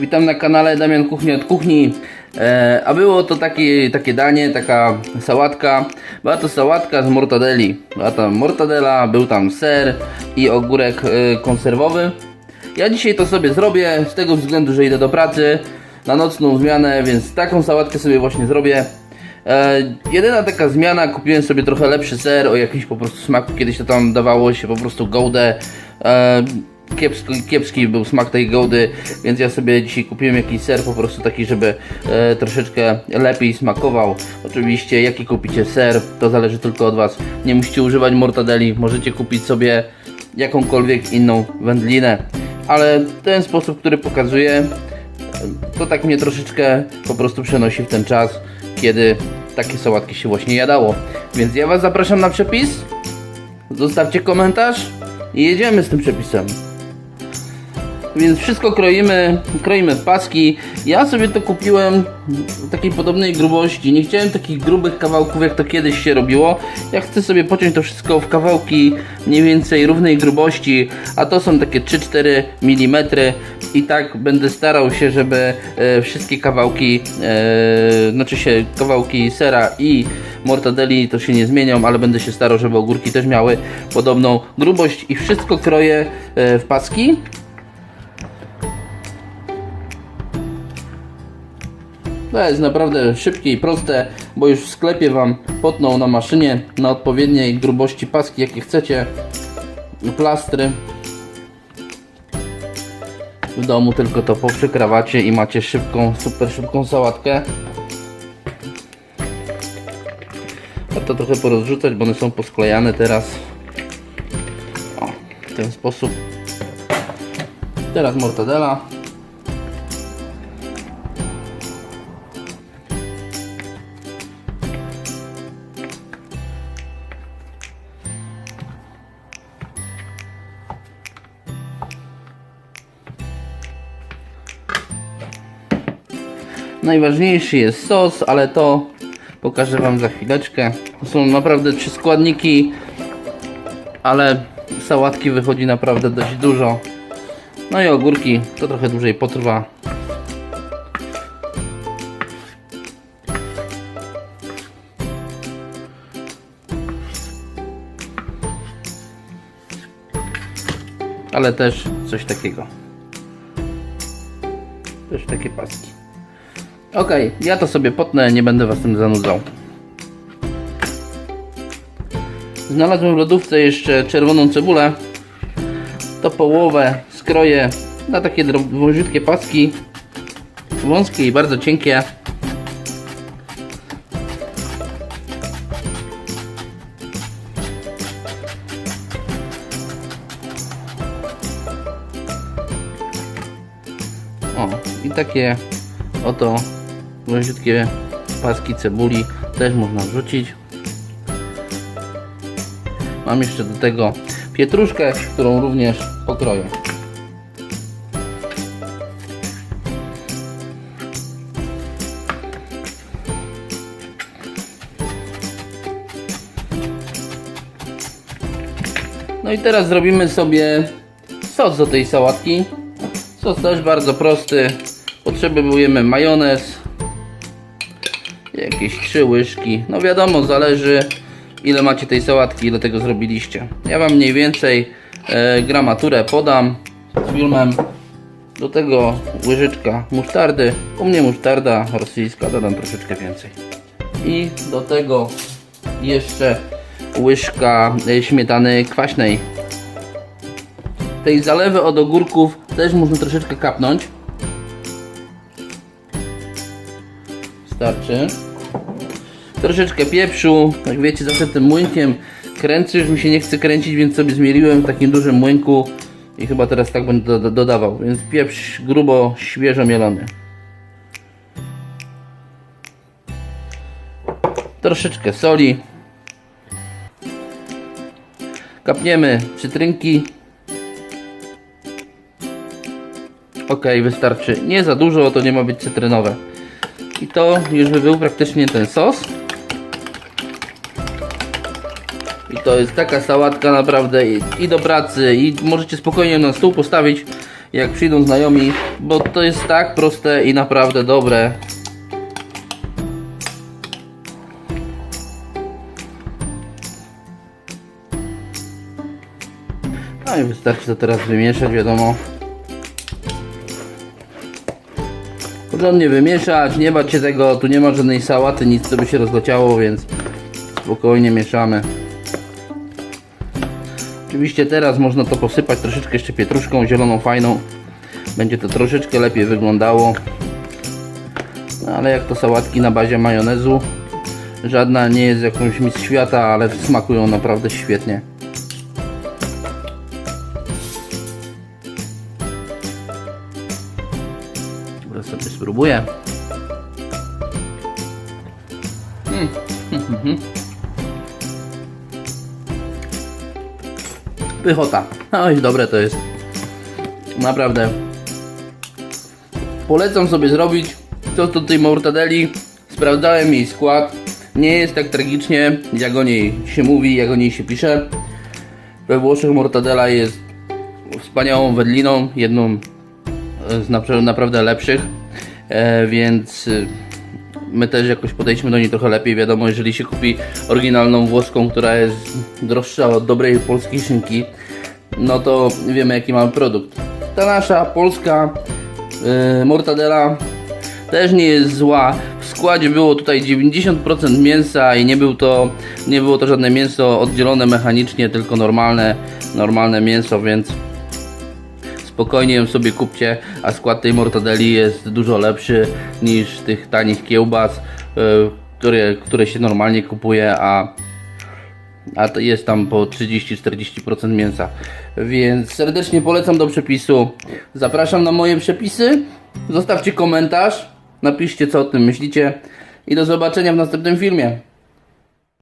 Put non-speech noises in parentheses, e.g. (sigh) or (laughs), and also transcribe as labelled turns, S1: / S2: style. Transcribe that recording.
S1: Witam na kanale Damian Kuchni od Kuchni. E, a było to takie, takie danie, taka sałatka. Była to sałatka z mortadelli. Była tam mortadela, był tam ser i ogórek e, konserwowy. Ja dzisiaj to sobie zrobię z tego względu, że idę do pracy na nocną zmianę, więc taką sałatkę sobie właśnie zrobię. E, jedyna taka zmiana, kupiłem sobie trochę lepszy ser o jakimś po prostu smaku. Kiedyś to tam dawało się po prostu gołdę. E, kiepski, kiepski był smak tej gołdy, więc ja sobie dzisiaj kupiłem jakiś ser po prostu taki, żeby e, troszeczkę lepiej smakował. Oczywiście jaki kupicie ser, to zależy tylko od Was. Nie musicie używać mortadeli, możecie kupić sobie jakąkolwiek inną wędlinę. Ale ten sposób, który pokazuję, to tak mnie troszeczkę po prostu przenosi w ten czas, kiedy takie sałatki się właśnie jadało. Więc ja Was zapraszam na przepis. Zostawcie komentarz i jedziemy z tym przepisem. Więc wszystko kroimy, kroimy w paski. Ja sobie to kupiłem w takiej podobnej grubości. Nie chciałem takich grubych kawałków, jak to kiedyś się robiło. Ja chcę sobie pociąć to wszystko w kawałki mniej więcej równej grubości, a to są takie 3-4 mm. I tak będę starał się, żeby e, wszystkie kawałki, e, znaczy się kawałki sera i mortadeli to się nie zmienią, ale będę się starał, żeby ogórki też miały podobną grubość i wszystko kroję e, w paski. To jest naprawdę szybkie i proste, bo już w sklepie Wam potną na maszynie na odpowiedniej grubości paski, jakie chcecie. Plastry. W domu tylko to poprzykrawacie i macie szybką, super szybką sałatkę. A to trochę porozrzucać, bo one są posklejane teraz. O, w ten sposób. Teraz mortadela. Najważniejszy jest sos, ale to pokażę Wam za chwileczkę. To są naprawdę trzy składniki, ale sałatki wychodzi naprawdę dość dużo. No i ogórki to trochę dłużej potrwa. Ale też coś takiego. Też takie paski. Okej, ja to sobie potnę, nie będę was tym zanudzał. Znalazłem w lodówce jeszcze czerwoną cebulę. To połowę skroję na takie wąziutkie paski. Wąskie i bardzo cienkie. O, i takie oto wąziutkie paski cebuli też można wrzucić. Mam jeszcze do tego pietruszkę, którą również pokroję. No i teraz zrobimy sobie sos do tej sałatki. Sos też bardzo prosty. Potrzebujemy majonez. Jakieś trzy łyżki. No wiadomo, zależy ile macie tej sałatki, ile tego zrobiliście. Ja Wam mniej więcej e, gramaturę podam z filmem. Do tego łyżeczka musztardy. U mnie musztarda rosyjska, dodam troszeczkę więcej. I do tego jeszcze łyżka e, śmietany kwaśnej. Tej zalewy od ogórków też można troszeczkę kapnąć. Starczy. Troszeczkę pieprzu. Jak wiecie, zawsze tym młynkiem kręcę. Już mi się nie chce kręcić, więc sobie zmieliłem w takim dużym młynku. I chyba teraz tak będę do, dodawał. Więc pieprz grubo, świeżo mielony. Troszeczkę soli. Kapniemy cytrynki. Ok, wystarczy. Nie za dużo, to nie ma być cytrynowe. I to już by był praktycznie ten sos. I to jest taka sałatka naprawdę i, i do pracy, i możecie spokojnie na stół postawić jak przyjdą znajomi, bo to jest tak proste i naprawdę dobre. No i wystarczy to teraz wymieszać, wiadomo. Porządnie wymieszać, nie bać się tego, tu nie ma żadnej sałaty, nic co by się rozleciało, więc spokojnie mieszamy. Oczywiście teraz można to posypać troszeczkę jeszcze pietruszką zieloną, fajną. Będzie to troszeczkę lepiej wyglądało. No, ale jak to sałatki na bazie majonezu, żadna nie jest jakąś mistrz świata, ale smakują naprawdę świetnie. Teraz sobie spróbuję. Mm. (laughs) Pychota. Oj, dobre to jest. Naprawdę. Polecam sobie zrobić coś do tej mortadeli. Sprawdzałem jej skład. Nie jest tak tragicznie, jak o niej się mówi, jak o niej się pisze. We Włoszech mortadela jest wspaniałą wędliną, jedną z napra- naprawdę lepszych, e, więc y, my też jakoś podejdźmy do niej trochę lepiej. Wiadomo, jeżeli się kupi oryginalną włoską, która jest droższa od dobrej polskiej szynki, no to wiemy jaki mamy produkt. Ta nasza polska y, mortadela też nie jest zła. W składzie było tutaj 90% mięsa i nie, był to, nie było to żadne mięso oddzielone mechanicznie, tylko normalne, normalne mięso, więc spokojnie ją sobie kupcie, a skład tej mortadeli jest dużo lepszy niż tych tanich kiełbas, y, które, które się normalnie kupuje, a, a to jest tam po 30-40% mięsa. Więc serdecznie polecam do przepisu. Zapraszam na moje przepisy. Zostawcie komentarz, napiszcie co o tym myślicie i do zobaczenia w następnym filmie.